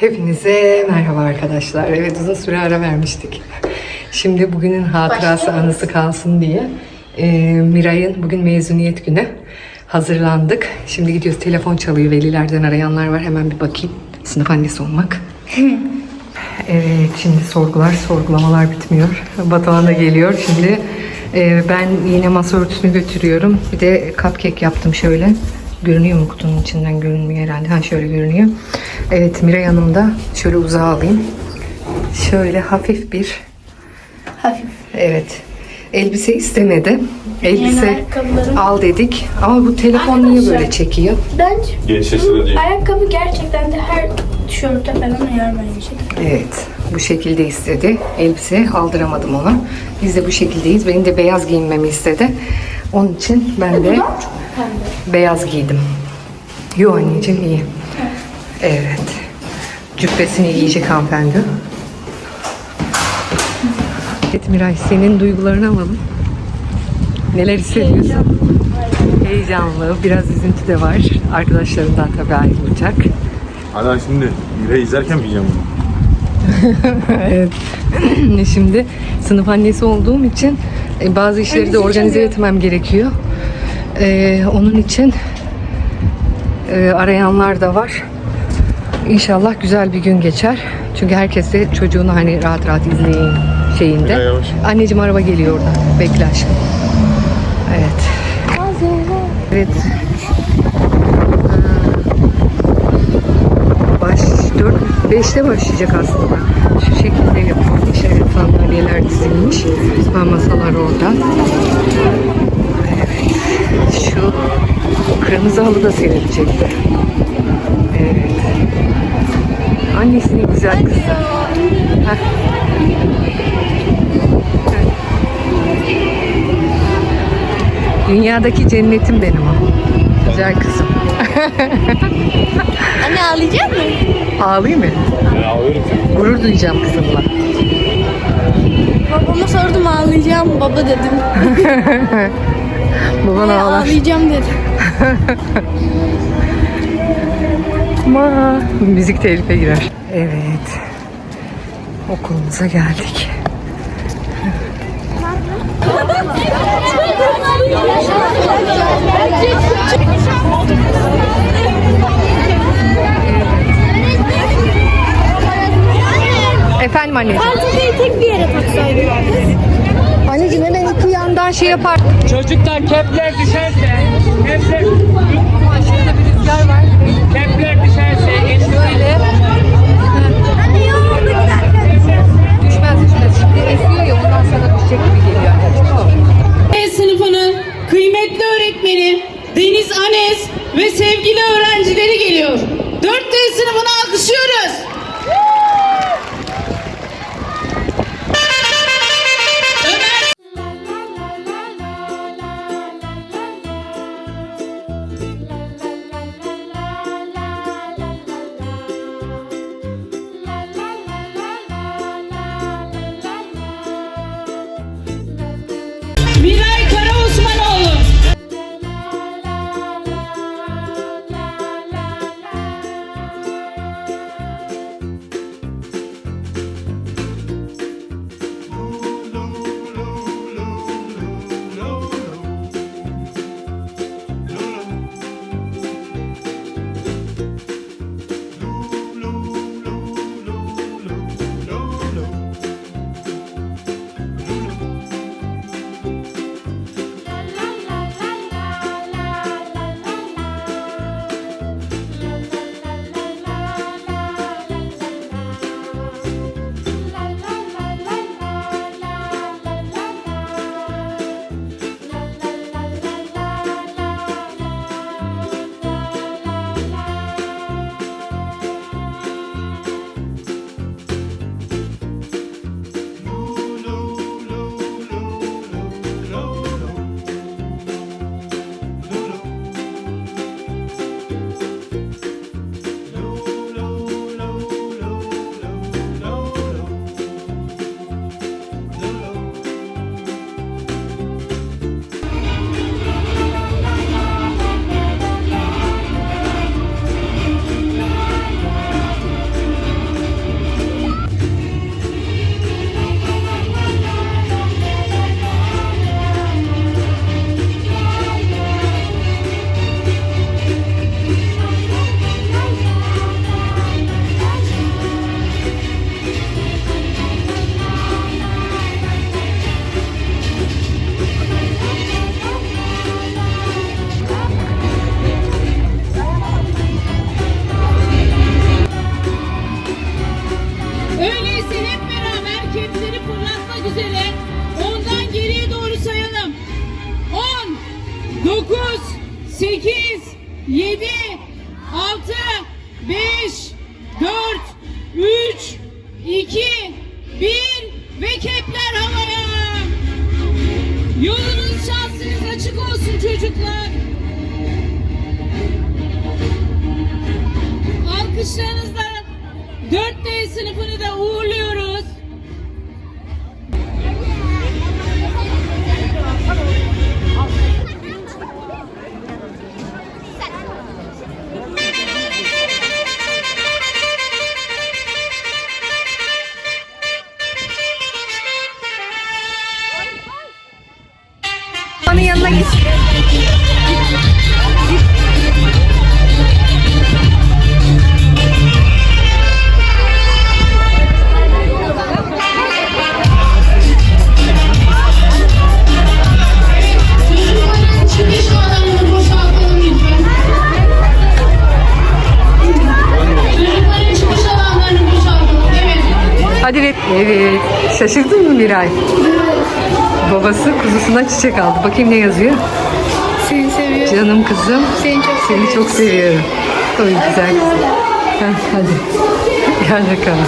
Hepinize merhaba arkadaşlar. Evet uzun süre ara vermiştik. Şimdi bugünün hatırası anısı kalsın diye e, Miray'ın bugün mezuniyet günü hazırlandık. Şimdi gidiyoruz telefon çalıyor velilerden arayanlar var hemen bir bakayım. Sınıf annesi olmak. Evet şimdi sorgular sorgulamalar bitmiyor. Batuhan da geliyor şimdi. e, ben yine masa örtüsünü götürüyorum. Bir de cupcake yaptım şöyle. Görünüyor mu kutunun içinden görünmüyor herhalde. Ha şöyle görünüyor. Evet Miray Hanım da şöyle uzağa alayım. Şöyle hafif bir Hafif. evet elbise istemedi. Elbise ayakkabılarım. al dedik. Ama bu telefon niye böyle çekiyor? Bence Gençleştiriyor diye. ayakkabı gerçekten de her tişörte falan uyar bence. Evet, bu şekilde istedi. Elbise aldıramadım ona. Biz de bu şekildeyiz. Benim de beyaz giyinmemi istedi. Onun için ben de beyaz giydim. Yo anneciğim iyi. Evet. Cübbesini giyecek hanımefendi. Evet Miray, senin duygularını alalım. Neler hissediyorsun? Heyecanlı, biraz üzüntü de var. Arkadaşlarından tabii ayrılacak. Hala şimdi Mire'yi izlerken mi yiyeceğim bunu? Evet. Şimdi sınıf annesi olduğum için e, bazı işleri de organize etmem gerekiyor. Ee, onun için e, arayanlar da var. İnşallah güzel bir gün geçer. Çünkü herkes de çocuğunu hani rahat rahat izleyin şeyinde. Ya yavaş. Anneciğim araba geliyor orada. Bekle aşkım. Evet. Evet. Baş 4 5'te başlayacak aslında. Şu şekilde yapılmış. Evet sandalyeler dizilmiş. Ha, masalar orada. Şu kırmızı halı da serilecekti. Evet. Annesinin güzel kızı. Heh. Dünyadaki cennetim benim o. Güzel kızım. Anne ağlayacak mı? Ağlayayım mı? Ben ağlıyorum. Gurur duyacağım kızımla. Babama sordum ağlayacağım baba dedim. Baban Ee, ağlar. ağlayacağım dedi. Ama müzik telife girer. Evet. Okulumuza geldik. Efendim anneciğim. Pantolonu tek bir yere taksaydım. Anneciğim hemen yandan şey yapar. Çocuklar kepler düşerse, kepler, Aşağıda bir rüzgar var. kepler kaplatmak üzere ondan geriye doğru sayalım. On, dokuz, sekiz, yedi, altı, beş, dört, üç, iki, bir ve kepler havaya. Yolunuz şansınız açık olsun çocuklar. Alkışlarınızla 4D sınıfını da uğurluyorum. Hadi ve evet. Şaşırdın mı Miray? Babası kuzusuna çiçek aldı. Bakayım ne yazıyor? Seni seviyorum. Canım kızım. Seni çok Seni çok seviyorum. Oy güzel kızım. Heh, hadi. Gel bakalım.